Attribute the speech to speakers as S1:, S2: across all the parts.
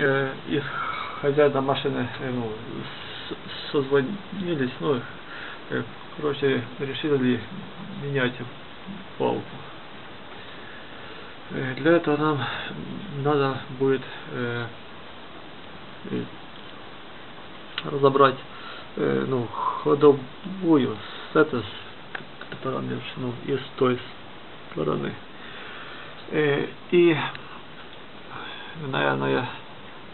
S1: э, и хозяина машины э, ну, созвонились, ну, э, короче, решили менять палку. Э, Для этого нам надо будет э, э, разобрать э, ну, ходовую с этой стороны, ну, и с той стороны. Э, И, наверное,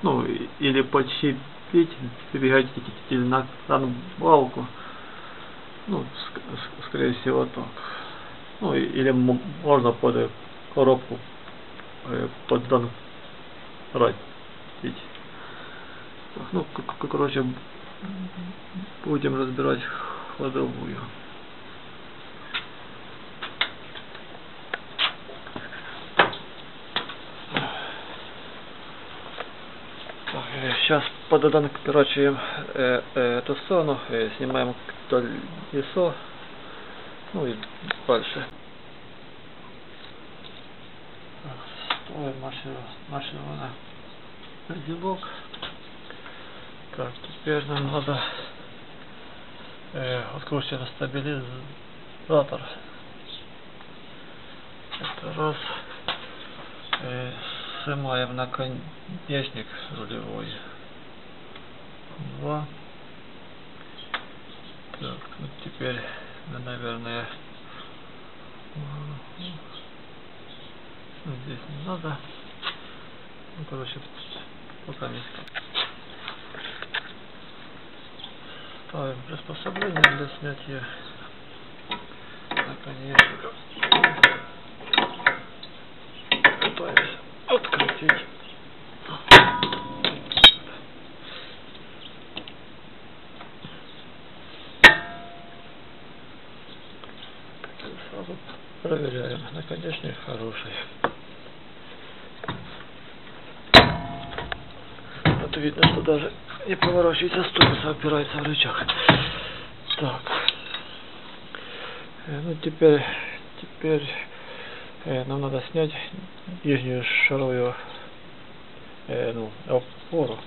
S1: ну, или подщепить двигатель на балку, ну, ск- ск- скорее всего так. Ну, или можно под э, коробку э, подранить. Так, ну, короче, будем разбирать ходовую. Сейчас подадим, короче, э, э, эту сторону, э, снимаем колесо, ну и дальше. Ставим машину, машину на зибок. Так, теперь нам надо э, открутить стабилизатор. Это раз. Э, снимаем наконечник рулевой. Два. Так, ну теперь, ну, наверное, здесь не надо. Ну, короче, пока не ставим приспособление для снятия наконечника. Пытаюсь открутить. Сразу проверяем. Наконечник хороший. Вот видно, что даже не поворачивается ступица, опирается в рычаг. Так. Э, Ну теперь, теперь э, нам надо снять нижнюю шаровую э, ну, опору.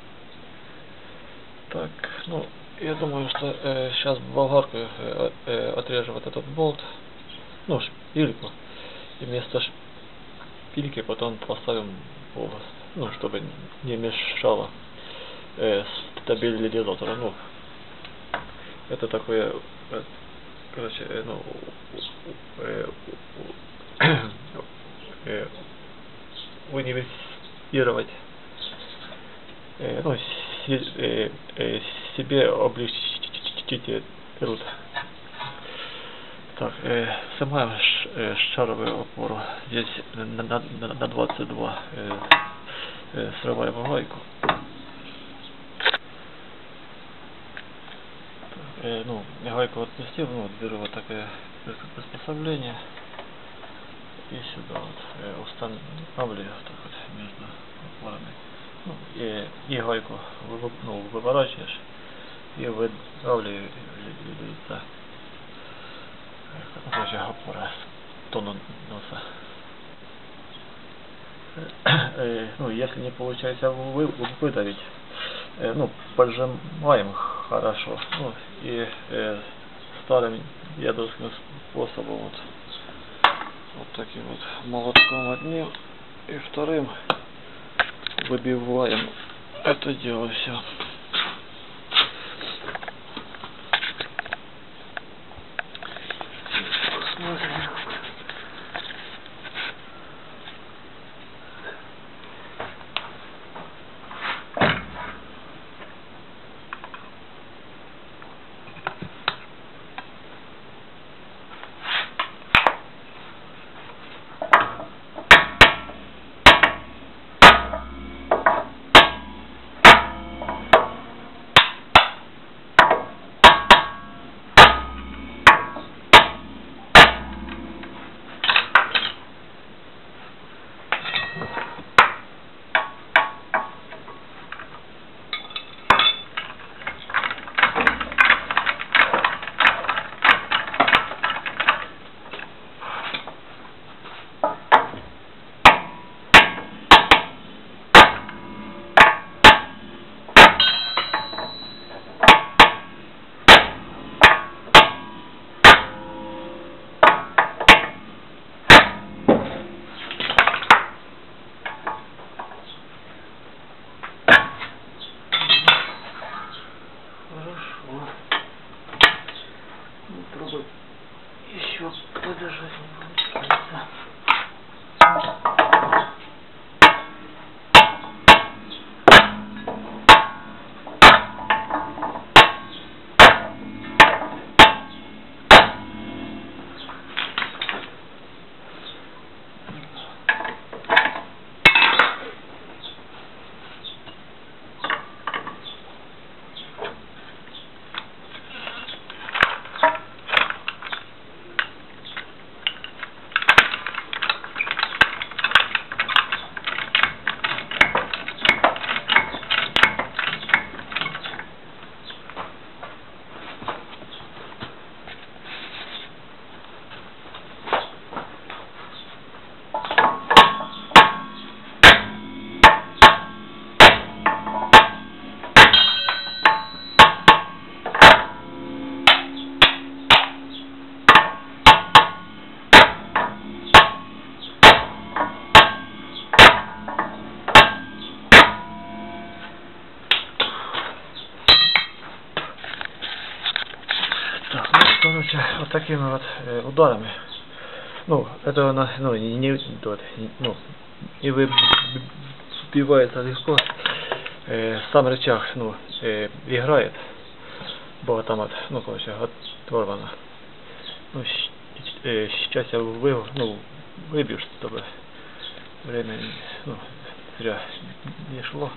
S1: Так, ну, я думаю, что э, сейчас болгаркой э, э, отрежу вот этот болт, ну, шпильку, и вместо шпильки потом поставим волос, ну, чтобы не мешало э, стабилизатору, ну, это такое, э, короче, э, ну, э, э, универсировать э, ну, се- э, э, себе облегчите труд. Так, э, снимаем ш- э, шаровую опору. Здесь на, на, на- на 22 э, э, срываем гайку. Э, ну, гайку отпустил, ну, вот беру вот такое приспособление и сюда вот э, устанавливаю так вот между опорами. Ну, и, и гайку вы- ну, выворачиваешь и выдавливаешь лица. Короче, опора Тонус носа. Э, ну, если не получается вы, выдавить, э, ну, поджимаем хорошо. Ну, и э, старым ядовским способом вот, вот таким вот молотком одним и вторым выбиваем это дело все. вот такими вот э, ударами. Ну, это она, ну, не, не, вот, не, ну, и выбивается легко. Э, сам рычаг, ну, э, играет. Бо там вот, ну, короче, оторвано. Ну, э, сейчас я вы, ну, выбью, чтобы время, ну, зря не шло.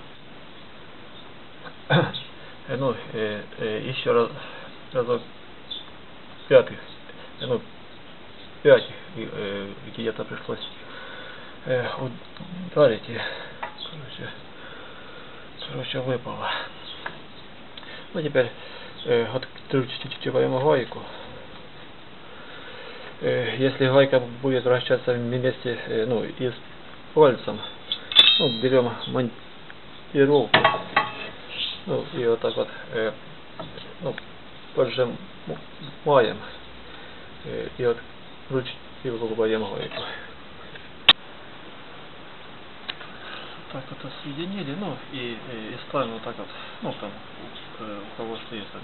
S1: Э, ну, э, э, еще раз, разок пятых, ну, пять э, где-то пришлось э, ударить и, короче, короче, выпало. Ну, теперь э, откручиваем гайку. Э, если гайка будет вращаться вместе, э, ну, и с пальцем, ну, берем монтировку, ну, и вот так вот, э, ну, э, и вот откручиваем гайку. так вот соединили, ну и, и, и ставим вот так вот, ну там, у, у кого что есть там,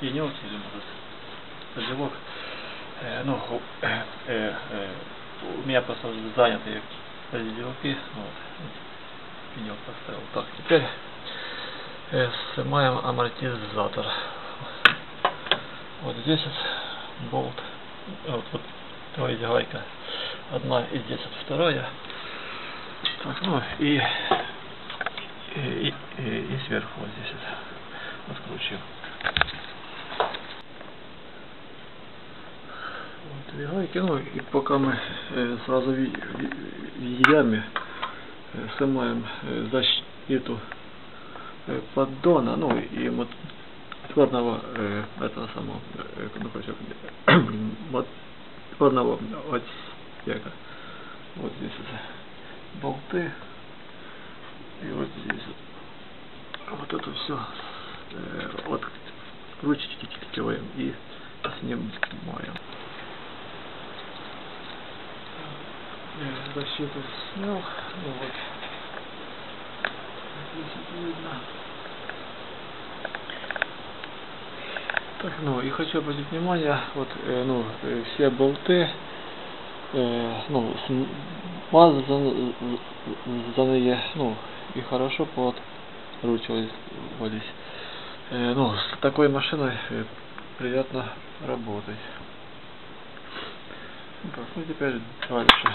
S1: пенек или может козелок, э, ну, э, э, э, у меня просто заняты козелки, вот, пенек поставил. Так, теперь э, снимаем амортизатор. Вот здесь вот болт, вот, вот, есть гайка одна и здесь вот вторая. Так, ну и, и, и, и сверху вот здесь вот откручиваем. Вот две гайки, ну и пока мы э, сразу в, в, в яме э, снимаем э, защиту э, поддона, ну и вот моторного э, этого самого, э, ну, короче, моторного отсека. Вот здесь это болты. И вот здесь вот это все э, откручиваем и снимаем. Защиту снял. Ну вот. Здесь видно. Так, ну и хочу обратить внимание, вот, э, ну, э, все болты, э, ну, смазанные, ну, и хорошо подкручивались. Э, ну, с такой машиной э, приятно работать. Ну, так, ну теперь дальше.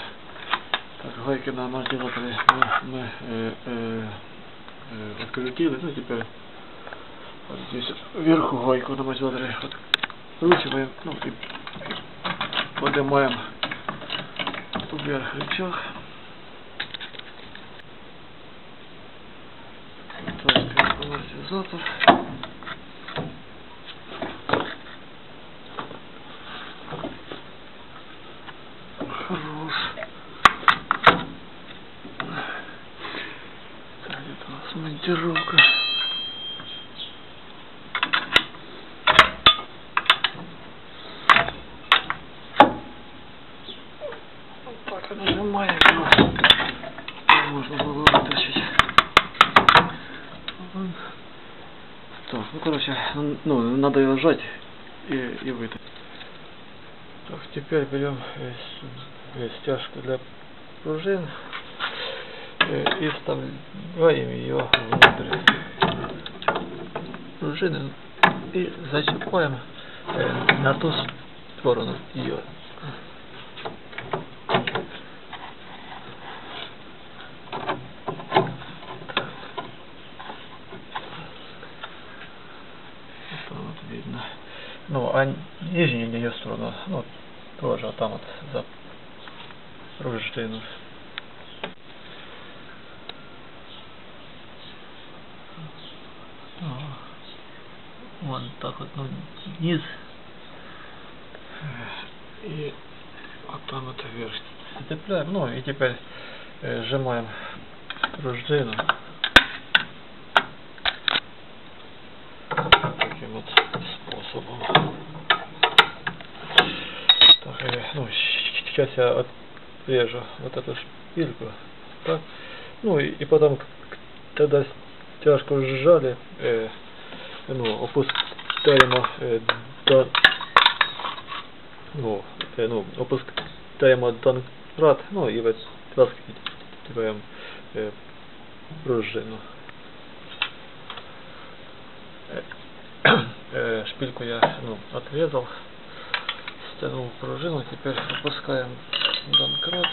S1: Так, гайки на амортизаторе мы, мы э, э, э, открутили, ну теперь вот здесь вверху гайку на амортизаторе откручиваем, ну и поднимаем вверх рычаг. Так, вот, Хорош. Так, теперь берем э, э, стяжку для пружин э, и вставляем ее внутрь пружины и зачепаем на ту сторону ее. видно. Ну, нижнюю ее сторону, ну, тоже а там вот за пружину. Вон так вот, ну, низ. И вот там вот вверх цепляем. Ну и теперь э, сжимаем пружину. Таким вот способом. Так, э, ну, сейчас я отрежу вот эту шпильку. Так. Ну и, и потом, когда стяжку сжали, э, ну, опускаем э, до ну, э, ну, опускаем домкрат, ну и вытаскиваем э, пружину. Э, э, шпильку я ну, отрезал, стянул пружину, теперь опускаем домкрат.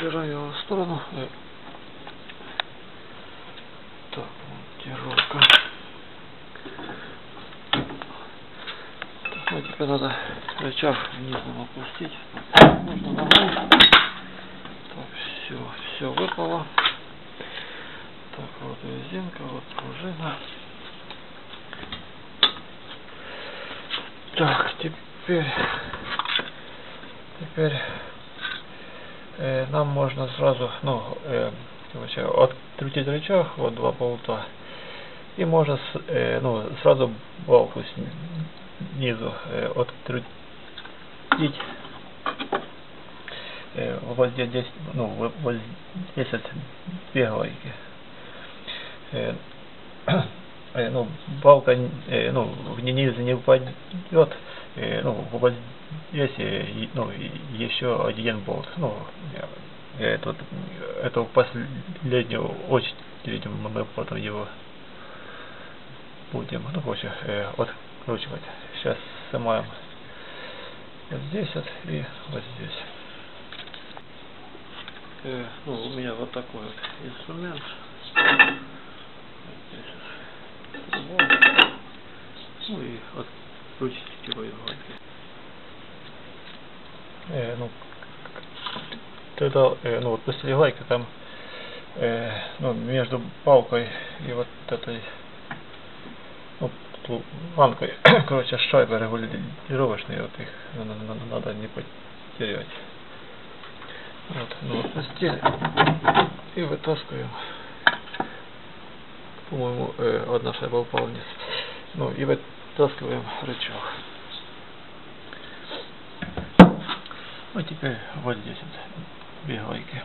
S1: убираю его в сторону. Так, монтировка. Ну теперь надо рычаг вниз нам опустить. Можно ногой. Так, все, все выпало. Так, вот резинка, вот пружина. Так, теперь, теперь э, нам можно сразу, ну, э, открутить рычаг, вот два болта, и можно, с, э, ну, сразу балку снизу э, открутить. Э, вот здесь, ну, вот здесь вот две гайки. Э, э, ну, балка, э, ну, вниз не упадет, э, ну, вот здесь, э, ну, еще один болт, ну, это, это в последнюю очередь мы потом его будем, ну, короче, э, откручивать. Сейчас снимаем вот здесь вот и вот здесь. Э, ну, у меня вот такой вот инструмент. Ну и открутить его иголкой. Э, ну, тогда, э, ну вот после лайка там, э, ну, между палкой и вот этой, ну, ланкой, короче, шайбы регулировочные, вот их надо не потерять. Вот, ну вот и вытаскиваем. По-моему, э, одна шайба упала вниз. Ну и вытаскиваем рычаг. Ну теперь вот здесь вот бегайки.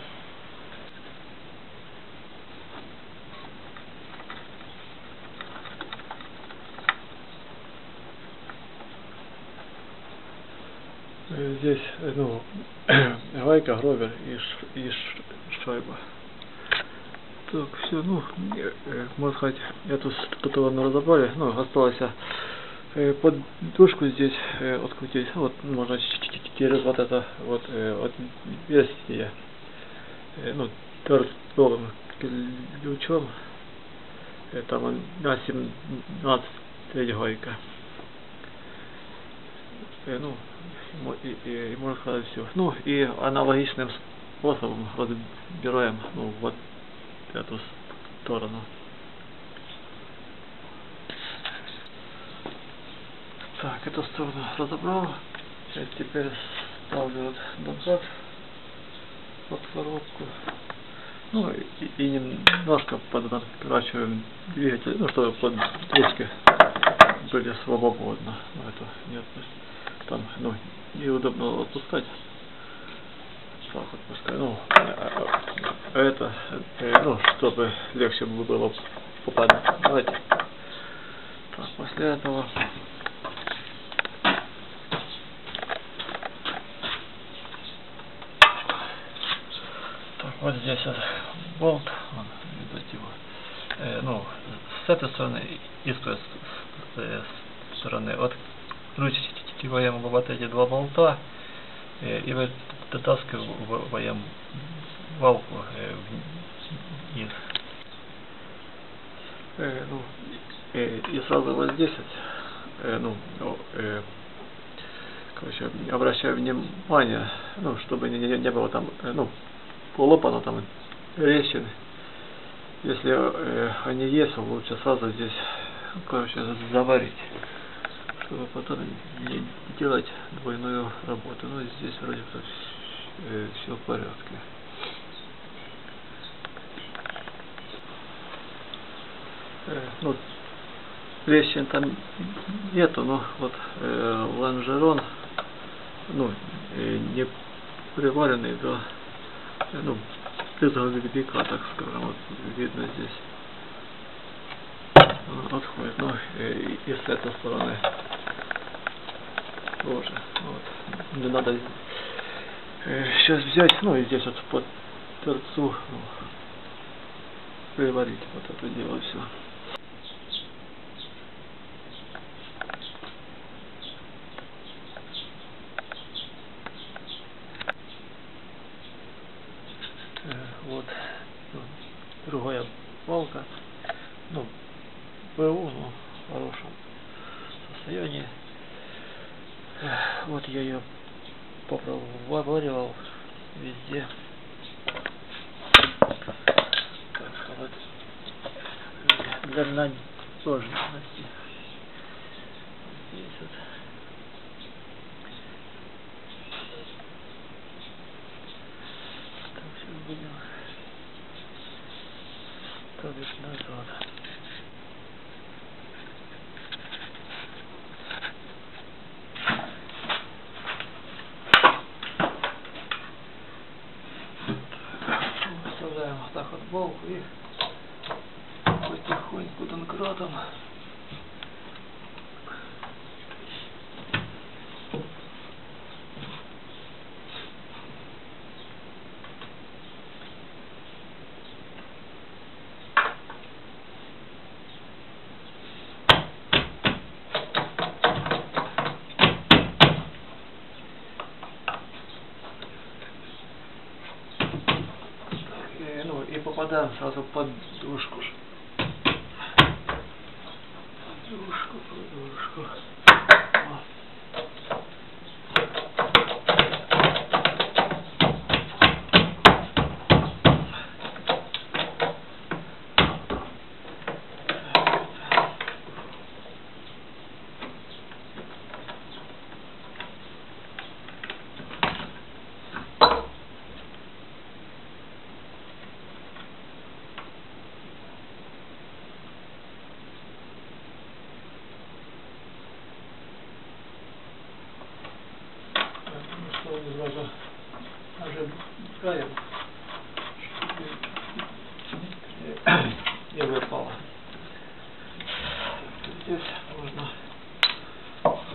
S1: Здесь ну, гайка, гровер и, ш, и ш, шайба. Так, все, ну, э, можно сказать, эту сторону разобрали, ну, осталось э, подушку здесь э, открутить, вот можно через вот это вот э, отверстие, э, ну, твердым ключом, э, там на 17 гайка. Э, ну, и, и, и можно сказать все. Ну, и аналогичным способом разбираем, ну, вот эту сторону. Так, эту сторону разобрал. Сейчас теперь ставлю вот назад под коробку. Ну и, и немножко подворачиваем двигатель, ну чтобы подвески были свободно. Ну, это нет, там ну, неудобно отпускать. Так отпускаю. Ну, а это, э, ну, чтобы легче было попадать. Так, после этого вот здесь вот болт, он, видать его, э, ну, с этой стороны и с той стороны. Вот откручиваем вот эти два болта э, и вытаскиваем валку э, вниз. Э, ну, э, и сразу вот здесь, э, ну, э, короче, обращаю внимание, ну, чтобы не, не, не было там, э, ну, полопано там трещины. Если э, они есть, лучше сразу здесь, короче, заварить, чтобы потом не делать двойную работу. Ну, здесь вроде э, все в порядке. Э, ну, трещин там нету, но вот э, лонжерон, ну, э, не приваренный до ну, без грузовика, так скажем, вот видно здесь. Он отходит, ну и, и с этой стороны тоже. Вот. Не надо э, сейчас взять, ну и здесь вот под торцу ну, приварить вот это дело все. Э, вот другая балка ну БУ ну, в хорошем состоянии. Э, вот я ее попробовал везде. Так сказать для надежности здесь вот так сейчас будем ставить назад Вставляем вот так вот болт и потихоньку донкратом и, ну, и попадаем сразу. Подушку, подушку. О. Ну что, мы сразу ожидаем, чтобы не выпало. Здесь можно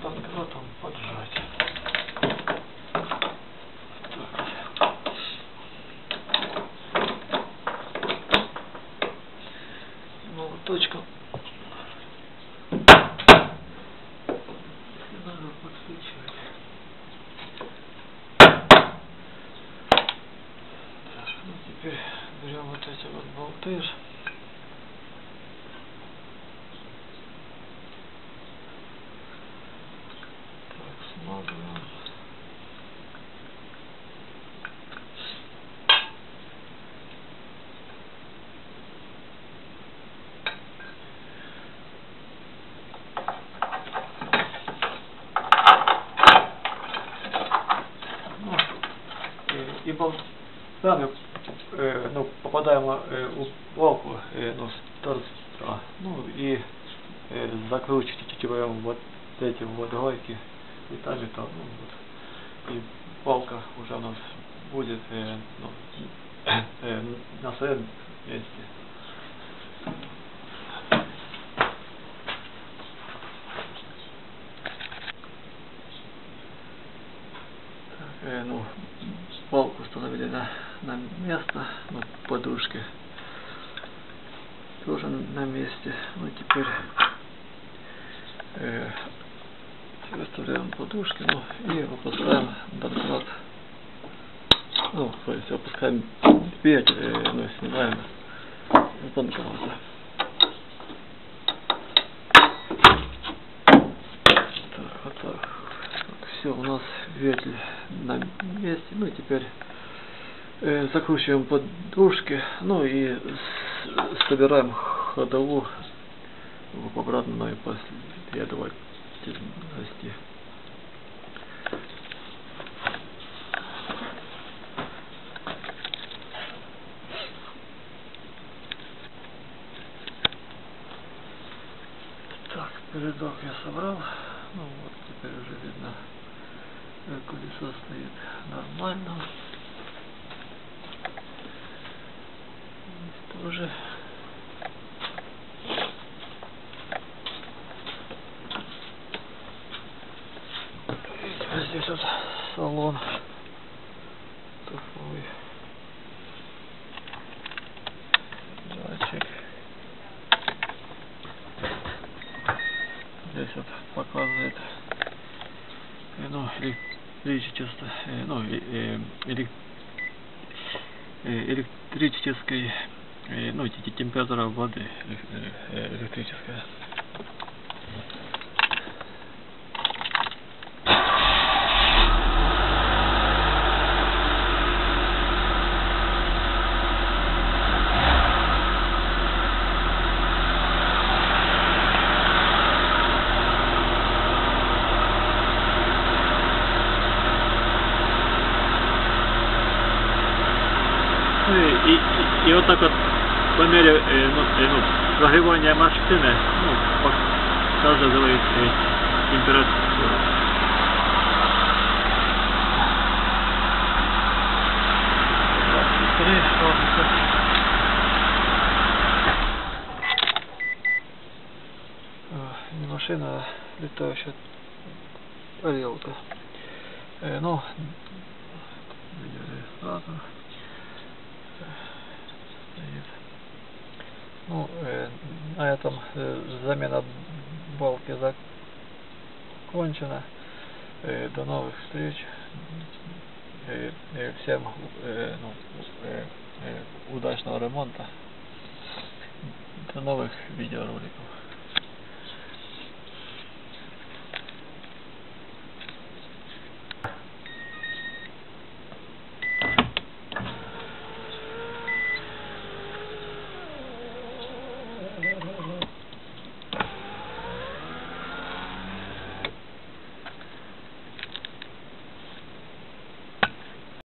S1: банкнотом поджать. Так. Молоточком. Надо подсвечивать. Так, ну теперь берем вот эти вот болты. ж. Так, смазываем. Ну, и, и болтами э, ну, попадаем э, у балку э, ну, торца, ну и э, закручиваем вот эти вот гайки и там и там, ну, вот. и балка уже у нас будет э, ну, э, на своем месте. Так, э, ну, балку установили на, на место, ну, подушки тоже на месте. Ну, теперь э, выставляем подушки, ну, и опускаем донкрат. Ну, то есть опускаем петь, э, ну, снимаем донкрата. Так, вот так. Все, у нас ветли на месте. Ну и теперь закручиваем подушки, ну и собираем ходовую в обратной последовательности. Так, передок я собрал. Ну вот теперь уже видно, э, колесо стоит нормально. Тоже. Здесь вот салон такой. Датчик. Здесь вот показывает э, ну, электричество, ну, э, э, элек- э, электрической, температура воды э, э, электрическая. Ну и, и, и- вот так вот мере э, ну, э, ну, прогревания машины ну, показывает э, температуру. Три, Не машина, а летающая тарелка. Э, ну, видеорегистратор. Ну, э, на этом э, замена балки закончена. Э, до новых встреч. Э, э, всем э, ну, э, э, удачного ремонта. До новых видеороликов.